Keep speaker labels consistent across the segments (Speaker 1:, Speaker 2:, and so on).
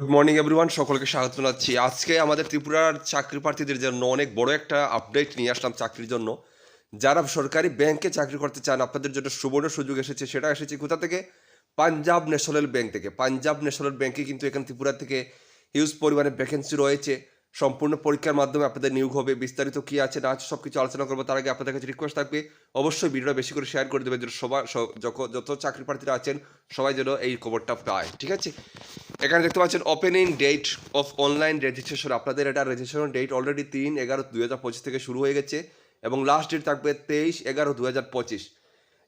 Speaker 1: Good morning everyone সকলকে স্বাগত জানাচ্ছি। আজকে আমাদের ত্রিপুরার চাকরি প্রার্থীদের জন্য অনেক বড় একটা আপডেট নিয়ে আসলাম চাকরির জন্য। যারা সরকারি ব্যাংকে চাকরি করতে চান, আপনাদের জন্য সুবর্ণ সুযোগ এসেছে। সেটা এসেছে কোথা থেকে? পাঞ্জাব ন্যাশনাল ব্যাংক থেকে। পাঞ্জাব ন্যাশনাল ব্যাংকে কিন্তু এখানে ত্রিপুরা থেকে হিউজ পরিমাণে ভ্যাকেন্সি রয়েছে। সম্পূর্ণ পরীক্ষার মাধ্যমে আপনাদের নিয়োগ হবে। বিস্তারিত কী আছে, না আছে সব কিছু আলোচনা করব। তার আগে আপনাদের কাছে রিকোয়েস্ট থাকবে, অবশ্যই ভিডিওটা বেশি করে শেয়ার করে দেবেন, যেন সবার যত চাকরি প্রার্থীরা আছেন, সবাই যেন এই খবরটা পায়, ঠিক আছে? এখানে দেখতে পাচ্ছেন opening date of online registration আপনাদের এটা রেজিস্ট্রেশন ডেট অলরেডি তিন এগারো দুই হাজার পঁচিশ থেকে শুরু হয়ে গেছে এবং লাস্ট ডেট থাকবে তেইশ এগারো দু হাজার পঁচিশ।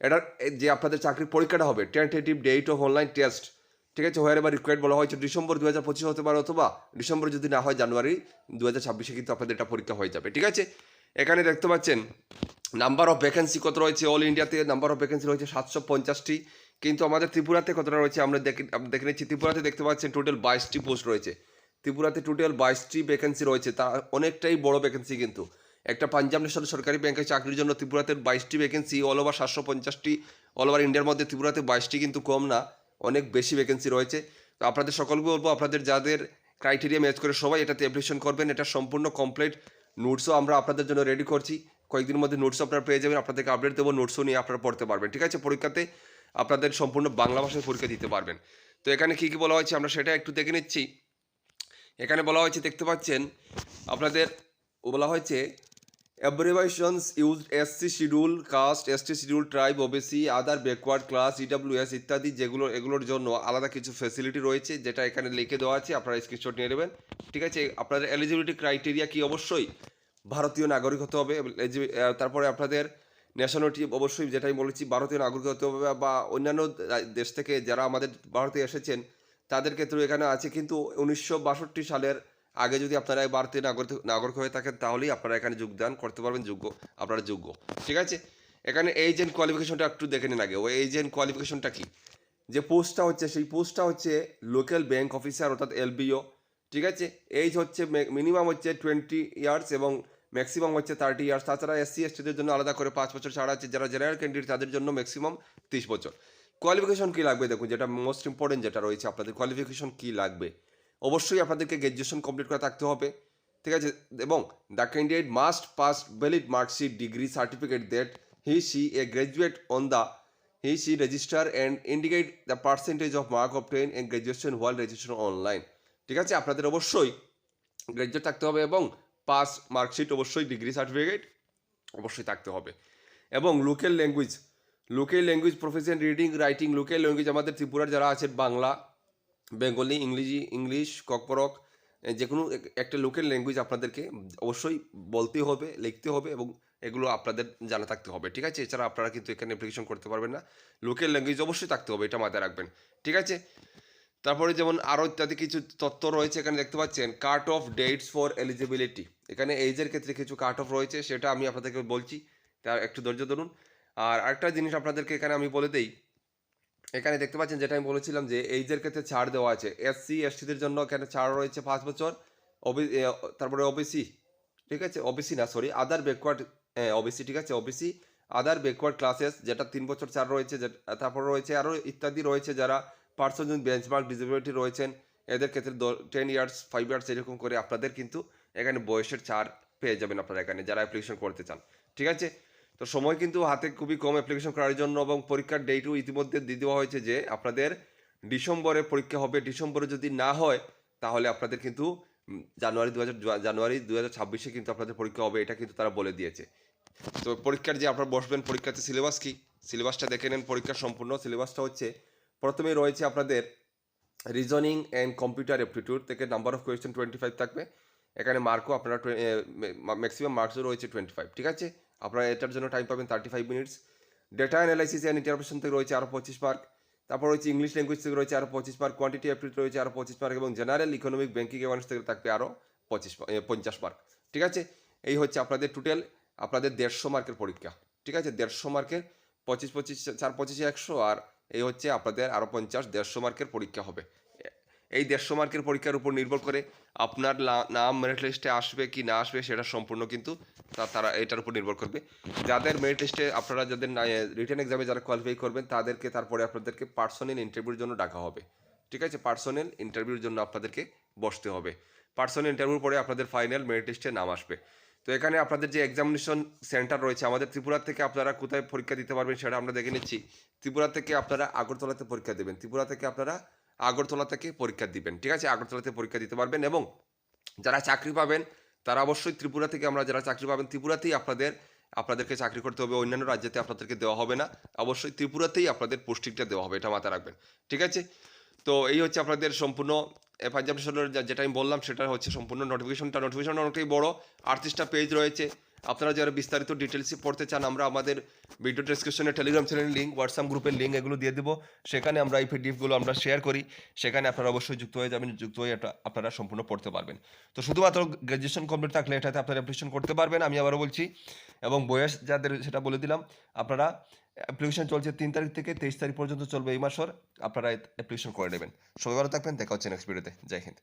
Speaker 1: এটার যে আপনাদের চাকরির পরীক্ষাটা হবে tentative date of online test ঠিক আছে? হোয়ার এবার রিকোয়ার্ড বলা হয়েছে ডিসেম্বর দু হাজার পঁচিশ হতে পারে অথবা ডিসেম্বর যদি না হয় জানুয়ারি দু হাজার ছাব্বিশে কিন্তু আপনাদের এটা পরীক্ষা হয়ে যাবে, ঠিক আছে? এখানে দেখতে পাচ্ছেন নাম্বার অফ ভ্যাকেন্সি কত রয়েছে? অল ইন্ডিয়াতে নাম্বার অফ ভ্যাকেন্সি রয়েছে সাতশো পঞ্চাশটি। কিন্তু আমাদের ত্রিপুরাতে কতটা রয়েছে? আমরা দেখে দেখে নিচ্ছি, ত্রিপুরাতে দেখতে পাচ্ছেন টোটাল বাইশটি পোস্ট রয়েছে। ত্রিপুরাতে টোটাল বাইশটি ভ্যাকেন্সি রয়েছে, তা অনেকটাই বড় ভ্যাকেন্সি কিন্তু। একটা পাঞ্জাব ন্যাশনাল সরকারি ব্যাংকের চাকরির জন্য ত্রিপুরাতে বাইশটি ভ্যাকেন্সি অল ওভার সাতশো পঞ্চাশটি অল ওভার ইন্ডিয়ার মধ্যে ত্রিপুরাতে বাইশটি কিন্তু কম না। অনেক বেশি ভ্যাকেন্সি রয়েছে। তো আপনাদের সকলকে বলব, আপনাদের যাদের ক্রাইটেরিয়া ম্যাচ করে সবাই এটাতে অ্যাপ্লিকেশন করবেন। এটা সম্পূর্ণ কমপ্লিট নোটসও আমরা আপনাদের জন্য রেডি করছি। কয়েকদিনের মধ্যে নোটস আপনারা পেয়ে যাবেন। আপনাদেরকে আপডেট দেবো নোটসও নিয়ে আপনারা পড়তে পারবেন। ঠিক আছে? পরীক্ষাতে আপনাদের সম্পূর্ণ বাংলা ভাষায় পরীক্ষা দিতে পারবেন। তো এখানে কী কী বলা হয়েছে আমরা সেটা একটু দেখে নিচ্ছি। এখানে বলা হয়েছে, দেখতে পাচ্ছেন, আপনাদের বলা হয়েছে abbreviations use SC scheduled caste ST scheduled tribe OBC other backward class EWS ইত্যাদি যেগুলো, এগুলোর জন্য আলাদা কিছু ফ্যাসিলিটি রয়েছে, যেটা এখানে লিখে দেওয়া আছে, আপনারা স্ক্রিনশট নিয়ে নেবেন। ঠিক আছে, আপনাদের এলিজিবিলিটি ক্রাইটেরিয়া কি? অবশ্যই ভারতীয় নাগরিক হতে হবে তারপরে আপনাদের ন্যাশনালিটি অবশ্যই, যেটা আমি বলেছি, ভারতীয় নাগরিক হতে হবে বা অন্যান্য দেশ থেকে যারা আমাদের ভারতে এসেছেন, তাদের ক্ষেত্রেও এখানে আছে, কিন্তু উনিশশো বাষট্টি সালের আগে যদি আপনারা এই ভারতীয় নাগরিক নাগরিক হয়ে থাকেন, তাহলেই আপনারা এখানে যোগদান করতে পারবেন, যোগ্য, আপনারা যোগ্য। ঠিক আছে? এখানে এজেন্ট কোয়ালিফিকেশনটা একটু দেখে নিন আগে। ওই এজেন্ট কোয়ালিফিকেশনটা কি? যে পোস্টটা হচ্ছে, সেই পোস্টটা হচ্ছে লোকাল ব্যাংক অফিসার অর্থাৎ এলবিও ঠিক আছে? এইজ হচ্ছে মিনিমাম হচ্ছে টোয়েন্টি ইয়ার্স এবং ম্যাক্সিমাম হচ্ছে থার্টি ইয়ার্স তাছাড়া এসসি এসটিদের জন্য আলাদা করে পাঁচ বছর ছাড়া আছে। যারা জেনারেল ক্যান্ডিডেট তাদের জন্য ম্যাক্সিমাম তিরিশ বছর। কোয়ালিফিকেশন কী লাগবে? দেখুন, যেটা মোস্ট ইম্পর্টেন্ট যেটা রয়েছে, আপনাদের কোয়ালিফিকেশন কী লাগবে? অবশ্যই আপনাদেরকে গ্র্যাজুয়েশন কমপ্লিট করে থাকতে হবে, ঠিক আছে? এবং the candidate must pass valid marksheet degree certificate that he she a graduate on the he she register and indicate the percentage of mark of ten and graduation while registration online ঠিক আছে? আপনাদের অবশ্যই graduate থাকতে হবে এবং pass marksheet অবশ্যই degree certificate অবশ্যই থাকতে হবে। এবং local language local language profession reading writing local language আমাদের ত্রিপুরার যারা আছেন, বাংলা বেঙ্গলি ইংরেজি ইংলিশ ককপরক এ, যে কোনো এক- একটা লোকাল ল্যাঙ্গুয়েজ আপনাদেরকে অবশ্যই বলতে হবে লিখতে হবে এবং এগুলো আপনাদের জানা থাকতে হবে ঠিক আছে? এছাড়া আপনারা কিন্তু এখানে অ্যাপ্লিকেশন করতে পারবেন না। লোকাল ল্যাঙ্গুয়েজ অবশ্যই থাকতে হবে এটা মাথায় রাখবেন ঠিক আছে? তারপরে যেমন আরও ইত্যাদি কিছু তথ্য রয়েছে এখানে দেখতে পাচ্ছেন cut off dates for eligibility এখানে এইজের ক্ষেত্রে কিছু কাট অফ রয়েছে সেটা আমি আপনাদেরকে বলছি তার একটু ধৈর্য ধরুন। আর আরেকটা জিনিস আপনাদেরকে এখানে আমি বলে দেই এখানে দেখতে পাচ্ছেন যেটা আমি বলেছিলাম যে এইজের ক্ষেত্রে ছাড় দেওয়া আছে। এসসি এসটিদের জন্য এখানে ছাড় রয়েছে পাঁচ বছর। ওবি তারপরে ওবিসি ঠিক আছে? ওবিসি না সরি আদার ব্যাকওয়ার্ড ওবিসি ঠিক আছে? ওবিসি আদার ব্যাকওয়ার্ড ক্লাসেস যেটা তিন বছর ছাড় রয়েছে তারপর রয়েছে আরও ইত্যাদি রয়েছে যারা পার্সন বেঞ্চমার্ক ডিসেবিলিটি রয়েছেন, এদের ক্ষেত্রে টেন ইয়ার্স ফাইভ ইয়ার্স এরকম করে আপনাদের কিন্তু এখানে বয়সের ছাড় পেয়ে যাবেন আপনারা এখানে, যারা অ্যাপ্লিকেশন করতে চান। ঠিক আছে? তো সময় কিন্তু হাতে খুবই কম অ্যাপ্লিকেশন করার জন্য এবং পরীক্ষার ডেটও ইতিমধ্যে দিয়ে দেওয়া হয়েছে যে আপনাদের ডিসেম্বরে পরীক্ষা হবে। ডিসেম্বরে যদি না হয়, তাহলে আপনাদের কিন্তু জানুয়ারি দু হাজার জানুয়ারি দু হাজার ছাব্বিশে কিন্তু আপনাদের পরীক্ষা হবে, এটা কিন্তু তারা বলে দিয়েছে। তো পরীক্ষার যে আপনারা বসবেন, পরীক্ষাতে সিলেবাস কী? সিলেবাসটা দেখে নেন পরীক্ষার সম্পূর্ণ। সিলেবাসটা হচ্ছে, প্রথমেই রয়েছে আপনাদের রিজনিং অ্যান্ড কম্পিউটার অ্যাপটিটিউড থেকে number of question twenty five থাকবে। এখানে মার্কও আপনারা ম্যাক্সিমাম মার্কসও রয়েছে টোয়েন্টি ফাইভ ঠিক আছে? আপনারা এটার জন্য টাইম পাবেন thirty five minutes data analysis and interpretation থেকে রয়েছে আরও পঁচিশ মার্ক তারপর রয়েছে ইংলিশ ল্যাঙ্গুয়েজ থেকে রয়েছে আরও পঁচিশ মার্ক কোয়ান্টিটি অ্যাপটিটিউড রয়েছে আরও পঁচিশ মার্ক এবং জেনারেল ইকোনমিক ব্যাঙ্কিং অ্যাওয়ার্নেস থেকে থাকবে আরও পঁচিশ পঞ্চাশ মার্ক ঠিক আছে? এই হচ্ছে আপনাদের টোটাল আপনাদের দেড়শো মার্কের পরীক্ষা। ঠিক আছে? দেড়শো মার্কের পঁচিশ পঁচিশ, চার পঁচিশে একশো আর এই হচ্ছে আপনাদের আরও পঞ্চাশ, দেড়শো মার্কের পরীক্ষা হবে। এই দেড়শো মার্কের পরীক্ষার উপর নির্ভর করে আপনার নাম মেরিট লিস্টে আসবে কি না আসবে সেটা সম্পূর্ণ কিন্তু তারা এটার উপর নির্ভর করবে। যাদের মেরিট লিস্টে আপনারা যাদের রিটার্ন এক্সামে যারা কোয়ালিফাই করবেন তাদেরকে তারপরে আপনাদেরকে পার্সোনাল ইন্টারভিউর জন্য ডাকা হবে। ঠিক আছে? পার্সোনাল ইন্টারভিউর জন্য আপনাদেরকে বসতে হবে। পার্সোনাল ইন্টারভিউর পরে আপনাদের ফাইনাল মেরিট লিস্টে নাম আসবে। তো এখানে আপনাদের যে এক্সামিনেশন সেন্টার রয়েছে, আমাদের ত্রিপুরা থেকে আপনারা কোথায় পরীক্ষা দিতে পারবেন সেটা আমরা দেখে নিচ্ছি। ত্রিপুরা থেকে আপনারা আগরতলাতে পরীক্ষা দেবেন। ত্রিপুরা থেকে আপনারা আগরতলা থেকে পরীক্ষা দিবেন, ঠিক আছে? আগরতলাতে পরীক্ষা দিতে পারবেন এবং যারা চাকরি পাবেন, তারা অবশ্যই ত্রিপুরা থেকে আমরা যারা চাকরি পাবেন, ত্রিপুরাতেই আপনাদের, আপনাদেরকে চাকরি করতে হবে, অন্যান্য রাজ্যেতে আপনাদেরকে দেওয়া হবে না। অবশ্যই ত্রিপুরাতেই আপনাদের পোস্টিংটা দেওয়া হবে, এটা মাথায় রাখবেন, ঠিক আছে? তো এই হচ্ছে আপনাদের সম্পূর্ণ ন্যাশনালের যা- যেটা আমি বললাম, সেটা হচ্ছে সম্পূর্ণ নোটিফিকেশনটা নোটিফিকেশন অনেকটাই বড়। আটত্রিশটা পেজ রয়েছে। আপনারা যারা বিস্তারিত ডিটেলসে পড়তে চান, আমরা আমাদের ভিডিও ডিসক্রিপশনে টেলিগ্রাম চ্যানেলের লিঙ্ক হোয়াটসঅ্যাপ গ্রুপের লিঙ্ক এগুলো দিয়ে দেবো। সেখানে আমরা এই পিডিএফগুলো আমরা শেয়ার করি। সেখানে আপনারা অবশ্যই যুক্ত হয়ে যাবেন। যুক্ত হয়ে আপনারা সম্পূর্ণ পড়তে পারবেন। তো শুধুমাত্র গ্র্যাজুয়েশন কমপ্লিট থাকলে এটাতে আপনারা অ্যাপ্লিকেশন করতে পারবেন, আমি আবারও বলছি। এবং বয়স যাদের, সেটা বলে দিলাম। আপনারা অ্যাপ্লিকেশন চলছে তিন তারিখ থেকে তেইশ তারিখ পর্যন্ত চলবে এই মাসর। আপনারা অ্যাপ্লিকেশন করে নেবেন। সবাই ভালো থাকবেন। দেখা হচ্ছে নেক্সট ভিডিওতে জয় হিন্দ।